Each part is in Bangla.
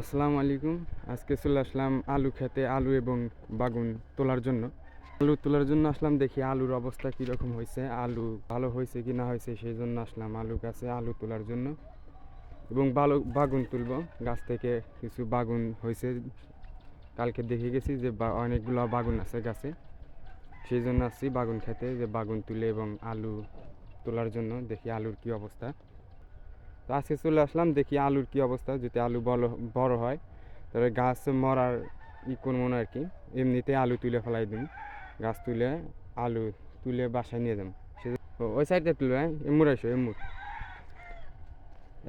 আসসালামু আলাইকুম। আজকে চলে আসলাম আলু খেতে, আলু এবং বাগুন তোলার জন্য। আলু তোলার জন্য আসলাম, দেখি আলুর অবস্থা কীরকম হয়েছে, আলু ভালো হয়েছে কি না হয়েছে, সেই জন্য আসলাম আলু গাছে আলু তোলার জন্য। এবং ভালো বাগুন তুলব, গাছ থেকে কিছু বাগুন হয়েছে। কালকে দেখে গেছি যে অনেকগুলো বাগুন আছে গাছে। সেই জন্য আসছি বাগুন খেতে, যে বাগুন তুলে এবং আলু তোলার জন্য, দেখি আলুর কি অবস্থা। তো আজকে চলে আসলাম, দেখি আলুর কি অবস্থা, যদি আলু বড় বড় হয়। তাহলে গাছ মরার ই করব না আর কি এমনিতে আলু তুলে ফেলাই দিন গাছ তুলে আলু তুলে বাসায় নিয়ে যাব সে ওই সাইডে তুলো হ্যাঁ? এমুর আসো এমুর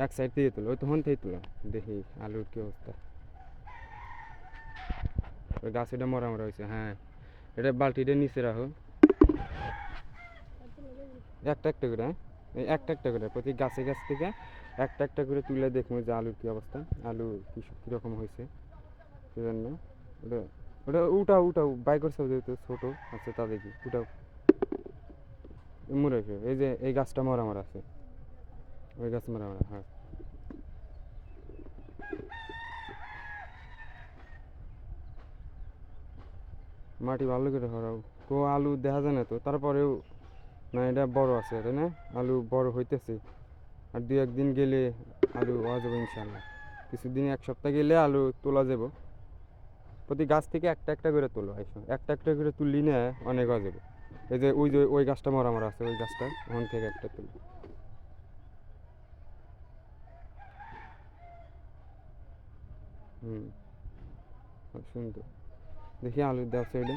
এক সাইড থেকে তুলো, ওই তখন থেকে তুলো, দেখি আলুর কি অবস্থা। ওই গাছ এটা মরা মরা হয়েছে হ্যাঁ। এটা বালতিটা নিচে রাখো। একটা একটা করে হ্যাঁ? একটা একটা করে, প্রতি গাছে, গাছ থেকে একটা একটা করে তুলে দেখব যে আলুর কি অবস্থা, আলু কি কীরকম হয়েছে সেজন্য ওটা ওটা উঠাও উঠাও, বাই করছে যেহেতু ছোটো, আছে তা দেখি, উঠাও। মরে গেছে এই যে, এই গাছটা মরা মরা আছে। ওই গাছ মরা মরা হ্যাঁ। মাটি ভালো করে হরাও কো আলু দেখা যায় না তো, তারপরেও, না, এটা বড় আছে, তাই না? আলু বড় হইতেছে। আর দু একদিন গেলে আলু হওয়া যাবে ইনশাল্লাহ কিছুদিন, এক সপ্তাহ গেলে আলু তোলা যাব। প্রতি গাছ থেকে একটা একটা করে তোলো আইসো একটা একটা করে তুললি না অনেক হওয়া যাবে। এই যে ওই যে ওই গাছটা মরা মরা আছে, ওই গাছটা ওখান থেকে একটা তুলি। হুম সুন্দর। দেখি আলু দেওয়া সাইডে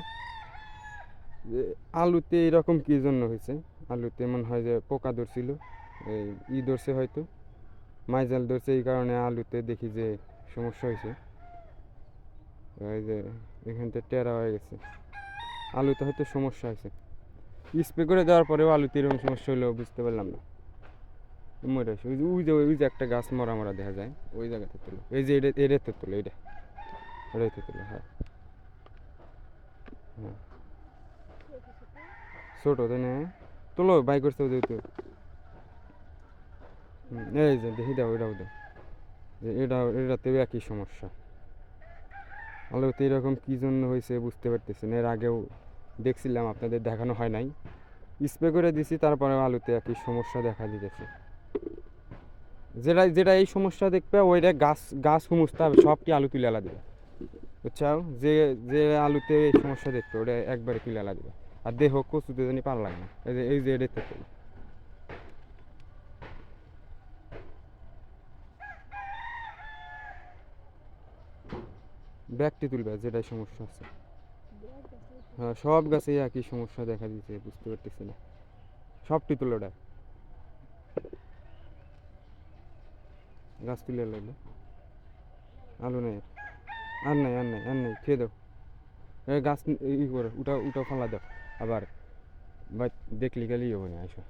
আলুতে এরকম কী জন্য হয়েছে? আলুতে মনে হয় যে পোকা ধরছিল। এই ই ধরছে হয়তো। মাইজাল ধরছে এই কারণে আলুতে দেখি যে সমস্যা হয়েছে। এই যে এখানটা টেরা হয়ে গেছে। আলুতে হয়তো সমস্যা হয়েছে। স্প্রে করে দেওয়ার পরেও আলুতে এরকম সমস্যা হলো বুঝতে পারলাম না। মরে ওই যে ওই যে ওই যে একটা গাছ মরা মরা দেখা যায়। ওই জায়গাতে তুলো। এই যে, এটা এটাতে তুলো এটা এটাতে তুলো হ্যাঁ। হ্যাঁ। ছোট তাই না। তোলো, বাই করছে যেহেতু এই যে দেখি, দাও, এটাও দাও। যে এটা এটাতেও একই সমস্যা। আলোতে এরকম কী জন্য হয়েছে বুঝতে পারতেছি না এর আগেও দেখছিলাম, আপনাদের দেখানো হয় নাই। স্প্রে করে দিছি তারপরে আলুতে একই সমস্যা দেখা দিতেছে। যেটা যেটা এই সমস্যা দেখবে, ওইটা গাছ গাছ হুমুসতে হবে সবটি আলু তুলে আলা দিবে? বুঝছাও? যে যে আলুতে এই সমস্যা দেখবে, ওটা একবারে তুলে আলা দিবে। আর দেহ কচুতে জানি পার লাগে না। এই যে এই যে এটাতে। ব্যাগটি তুলবে, যেটাই সমস্যা আছে। হ্যাঁ সব গাছেই একই সমস্যা দেখা দিচ্ছে বুঝতে পারতেছি না। সবটি তুলো ওটা গাছ তুলে লাগল আলু নেই আর। নাই আর নাই আর নাই, খেয়ে দাও। গাছ ই করো উঠা উঠা ফালা দাও। আবার বা দেখলি গেলি হবে না আসো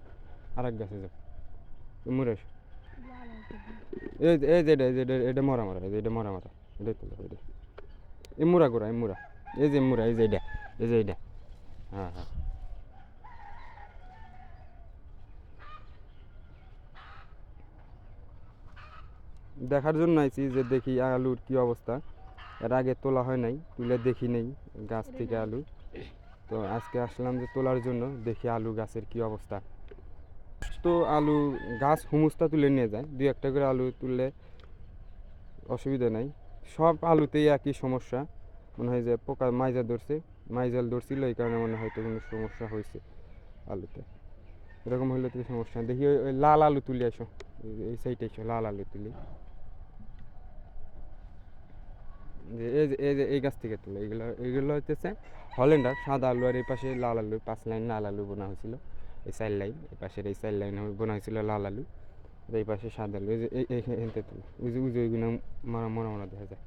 আর এক গাছে যাও। মরে আসো। এই যে- এটা এটা- এটা মরা মরা এটা মরা মরা, এটাই তুলো এটা এই মুরা গোড়া, এই মুরা এই যে মুরা এই যে এটা, এই যে এটা। হ্যাঁ হ্যাঁ। দেখার জন্য আইছি যে দেখি আলুর কি অবস্থা। এর আগে তোলা হয় নাই, তুলে দেখি নেই গাছ থেকে আলু। তো আজকে আসলাম যে তোলার জন্য, দেখি আলু গাছের কি অবস্থা। তো আলু গাছ হুমুসটা তুলে নিয়ে যায়। দুই একটা করে আলু তুললে অসুবিধা নাই। সব আলুতেই একই সমস্যা। মনে হয় যে পোকা, মাইজা ধরছে, মাইজাল ধরছিল, এই কারণে মনে হয়তো কোনো সমস্যা হয়েছে আলুতে। এরকম হলে তো সমস্যা দেখি ওই লাল আলু তুলে, আসো। এই- সাইডে এসো, লাল আলু তুলি। যে এই যে এই যে, এই গাছ থেকে তুলে। এগুলো এগুলো হচ্ছে হল্যান্ডার সাদা আলু আর এই পাশে লাল আলু, পাঁচ লাইন লাল আলু বোনা হয়েছিল। এই চার লাইন এই পাশের এই চার লাইন বোনা হয়েছিল লাল আলু। এই পাশে সাদা এই যে এই এইখানতে তুলে ওই যে ওই যে ওইগুলো মারা, মরা মরা দেখা যায়।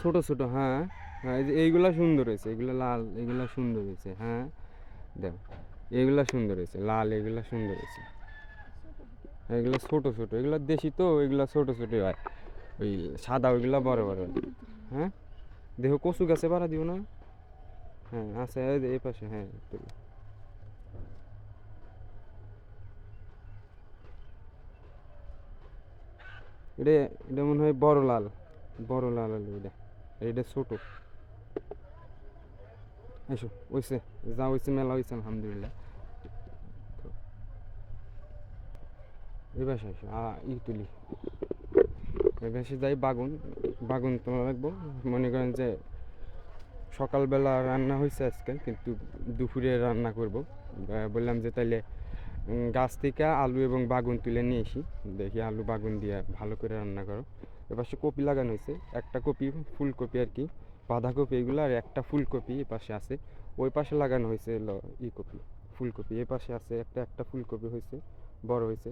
ছোট ছোট হ্যাঁ হ্যাঁ এই যে এইগুলা সুন্দর হয়েছে এগুলো লাল এগুলা সুন্দর হয়েছে হ্যাঁ দেখো এগুলা সুন্দর হয়েছে, লাল এগুলা সুন্দর হয়েছে। এগুলো ছোট ছোট এগুলো দেশি তো এগুলো ছোট ছোট হয়। ওই সাদা, ওইগুলো বড় বড় হ্যাঁ দেখো কচু গাছে বাড়া দিব না। হ্যাঁ আছে, এই পাশে হ্যাঁ এটা এটা মনে হয় বড় লাল। বড় লাল আলু এটা। এটা ছোট। এসো যা হয়েছে মেলা হয়েছে আলহামদুলিল্লাহ। এসো। যাই বাগুন। বাগুন তোলা রাখব। মনে করেন যে সকালবেলা রান্না হয়েছে আজকে, কিন্তু দুপুরে রান্না করব। বললাম যে তাইলে গাছ থেকে আলু এবং বাগুন তুলে নিয়ে এসি। দেখি আলু, বাগুন দিয়ে ভালো করে রান্না করো। এপাশে কপি লাগানো হয়েছে, একটা কপি ফুলকপি আর কি, বাঁধাকপি এগুলো আর একটা ফুলকপি এ পাশে আছে। ওই পাশে লাগানো হয়েছে ই কপি, ফুলকপি। এ পাশে আছে একটা একটা ফুলকপি হয়েছে, বড় হয়েছে,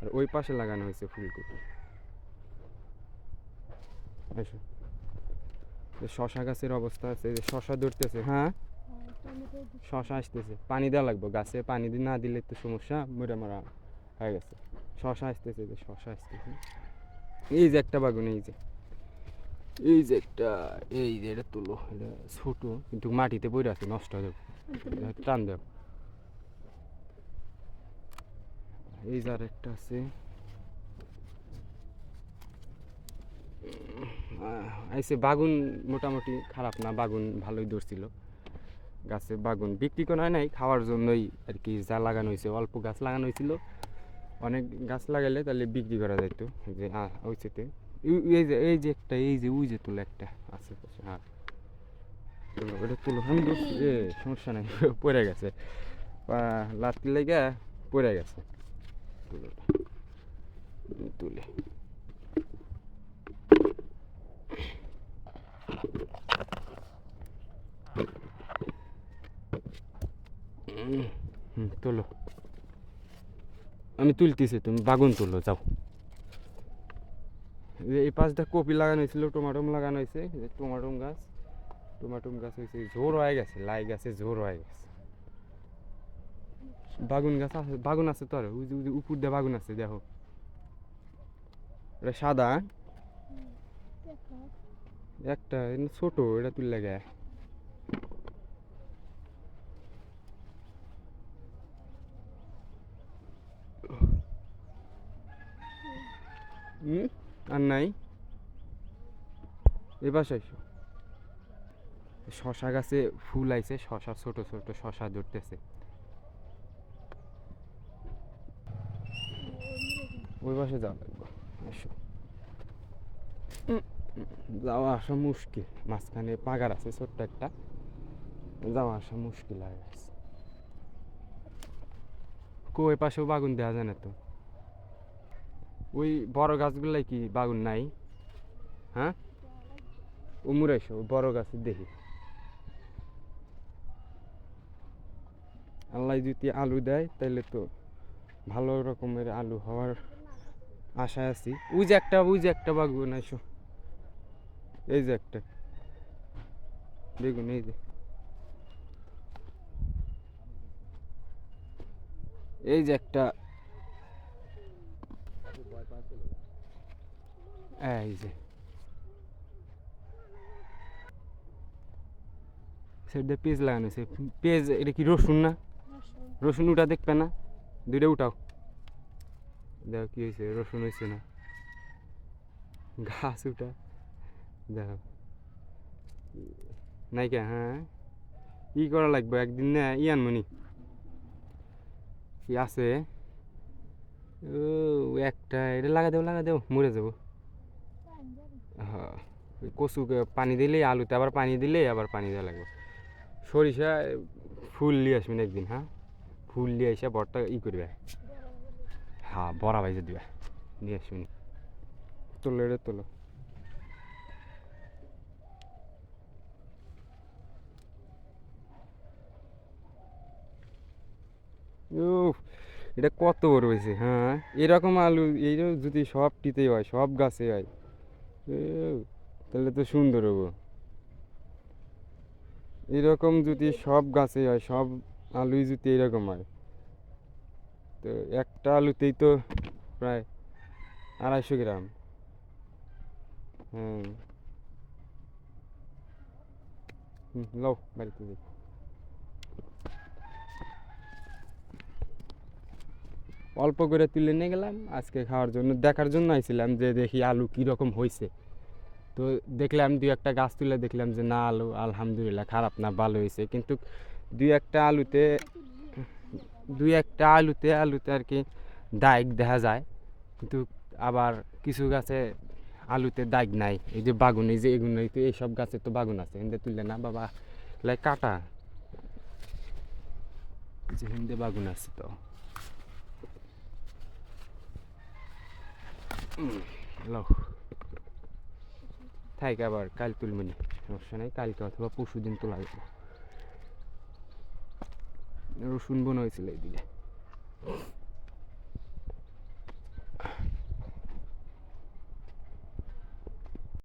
আর ওই পাশে লাগানো হয়েছে ফুলকপি। শশা গাছের অবস্থা আছে শশা ধরতেছে। হ্যাঁ? শশা আসতেছে। পানি দেওয়া লাগবে, গাছে পানি না দিলে তো সমস্যা, মরে মারা হয়ে গেছে। শশা আসতেছে যে, শশা আসতেছে। এই যে একটা বাগুন, এই যে। এই যে একটা, এই যে এটা তুলো, এটা ছোট, কিন্তু মাটিতে পড়ে আছে, নষ্ট হয়ে যাবে। টান দেব। এই যে একটা আছে। আইসে বাগুন মোটামুটি খারাপ না, বাগুন ভালোই ধরছিল। গাছে বাগুন বিক্রি করা হয় নাই, খাওয়ার জন্যই আর কি যা লাগানো হয়েছে, অল্প গাছ লাগানো হয়েছিল। অনেক গাছ লাগালে তাহলে বিক্রি করা যাইতো যে ওইছেতে এই যে এই যে একটা, এই যে, ওই যে তুলো একটা আছে হ্যাঁ ওটা তুলো, আমি এ, সমস্যা নাই, পড়ে গেছে। লাত্তি লেগে পড়ে গেছে। তুলে হুম তোলো। আমি তুলতেছি তুমি বাগুন তোলো যাও। এই পাশটা কপি লাগানো হয়েছিল টমাটোম লাগানো হয়েছে টমাটোম গাছ। টমাটোম গাছ হয়েছে জোর হয়ে গেছে লাই গাছে জোর হয়ে গেছে। বাগুন গাছ আছে বাগুন আছে তো আর ওই যে উপর দিয়ে বাগুন আছে দেখো। এটা সাদা। একটা ছোট এটা তুললে গে। আর নাই? এ বাসায়। শশা গাছে ফুল আইছে, শশা ছোট ছোট শশা ধরতেছে। ওই পাশে যাওয়া লাগবে। যাওয়া আসা মুশকিল। মাঝখানে পাগার আছে ছোট্ট একটা। যাওয়া আসা মুশকিল হয়ে গেছে। কো ওই পাশেও বাগুন দেওয়া যায় না তো? ওই বড় গাছগুলাই কি বাগুন নাই? হ্যাঁ? উমুর এসো বড় গাছের দেখি আল্লাহ যদি আলু দেয় তাহলে তো ভালো রকমের আলু হওয়ার আশায় আছি। ওই যে একটা, ওই যে একটা বাগুন এসো এই যে একটা। বেগুন, এই যে। এই যে একটা এই যে। সেটা পেঁয়াজ লাগানো আছে। পেঁয়াজ, এটা কি রসুন না? রসুন উঠা দেখবে না? দুইটা উঠাও। দেখো কি হয়েছে, রসুন হয়েছে না? গাছ উঠা। দেখো। নাইকা হ্যাঁ? ই করা লাগবে, একদিন না, ই আনমনি। কি আছে। ও, একটা, এটা লাগা দেও লাগা দেও, মরে যাব। হ্যাঁ কচুকে পানি দিলেই আলুতে আবার পানি দিলেই আবার পানি দেওয়া লাগবে। সরিষা ফুল নিয়ে আসবেন একদিন হ্যাঁ? ফুল নিয়ে এসে বরটা ই করবে। হ্যাঁ বড়া ভাইজে দিবে, নিয়ে আসবেন। তোলো, এটা তোলো। উফ এটা কত বড় হয়েছে? হ্যাঁ এরকম আলু, এইরকম যদি সব টিতেই হয়, সব গাছে হয় তাহলে তো সুন্দর হব। এরকম যদি সব গাছে হয়, সব আলুই যদি এরকম হয়, তো একটা আলুতেই তো প্রায় আড়াইশো গ্রাম। হ্যাঁ। হুম, লও, বাড়িতে যাই। অল্প করে তুলে নিয়ে গেলাম, আজকে খাওয়ার জন্য, দেখার জন্য আইছিলাম যে দেখি আলু কীরকম হয়েছে তো দেখলাম দুই একটা গাছ তুলে দেখলাম যে না, আলু আলহামদুলিল্লাহ খারাপ না, ভালো হয়েছে কিন্তু দুই একটা আলুতে, দুই একটা আলুতে আলুতে আর কি দাগ দেখা যায়। কিন্তু আবার কিছু গাছে আলুতে দাগ নাই। এই যে বাগুন, এই যে এগুলো তো এইসব গাছে তো বাগুন আছে, হিন্দে তুললে না, বাবা, লাই কাটা। যে হিন্দে বাগুন আছে তো। হ্যালো থাইক আবার, কাল তুলবনি সমস্যা নেই, কালকে অথবা পরশু দিন তোলা যাবে। রসুন বোন হয়েছিল এইদিকে